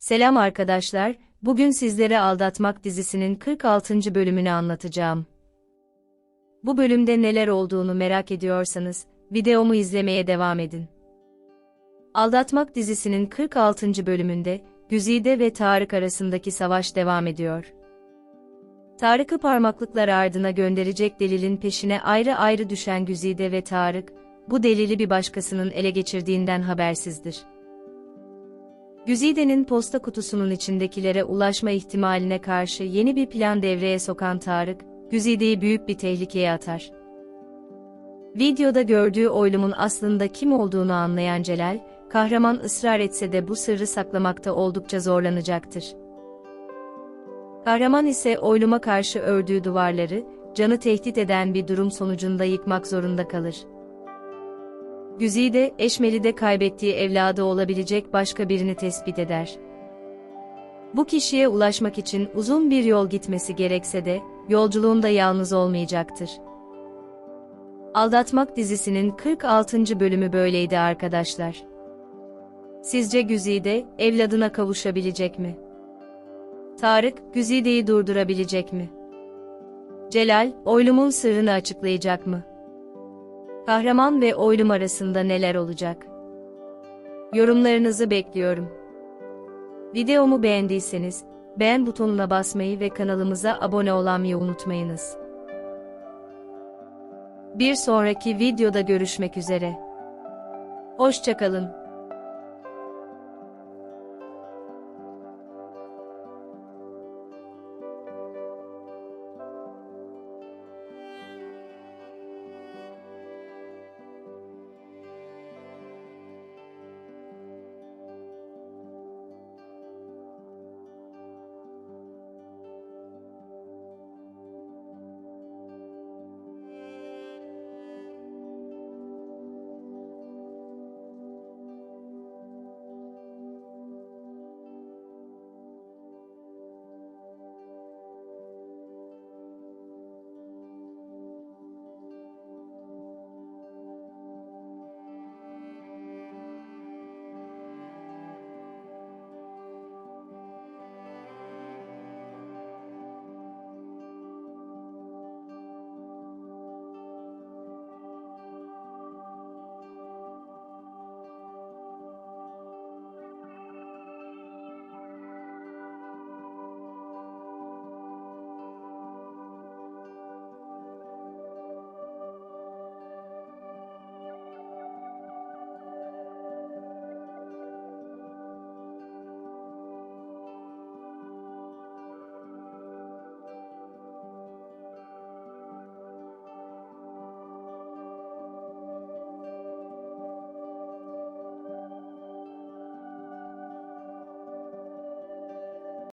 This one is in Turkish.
Selam arkadaşlar, bugün sizlere Aldatmak dizisinin 46. bölümünü anlatacağım. Bu bölümde neler olduğunu merak ediyorsanız, videomu izlemeye devam edin. Aldatmak dizisinin 46. bölümünde, Güzide ve Tarık arasındaki savaş devam ediyor. Tarık'ı parmaklıklar ardına gönderecek delilin peşine ayrı ayrı düşen Güzide ve Tarık, bu delili bir başkasının ele geçirdiğinden habersizdir. Güzide'nin posta kutusunun içindekilere ulaşma ihtimaline karşı yeni bir plan devreye sokan Tarık, Güzide'yi büyük bir tehlikeye atar. Videoda gördüğü oylumun aslında kim olduğunu anlayan Celal, kahraman ısrar etse de bu sırrı saklamakta oldukça zorlanacaktır. Kahraman ise oyluma karşı ördüğü duvarları, canı tehdit eden bir durum sonucunda yıkmak zorunda kalır. Güzide, Eşmeli'de kaybettiği evladı olabilecek başka birini tespit eder. Bu kişiye ulaşmak için uzun bir yol gitmesi gerekse de, yolculuğunda yalnız olmayacaktır. Aldatmak dizisinin 46. bölümü böyleydi arkadaşlar. Sizce Güzide, evladına kavuşabilecek mi? Tarık, Güzide'yi durdurabilecek mi? Celal, oylumun sırrını açıklayacak mı? Kahraman ve oylum arasında neler olacak? Yorumlarınızı bekliyorum. Videomu beğendiyseniz, beğen butonuna basmayı ve kanalımıza abone olmayı unutmayınız. Bir sonraki videoda görüşmek üzere. Hoşçakalın.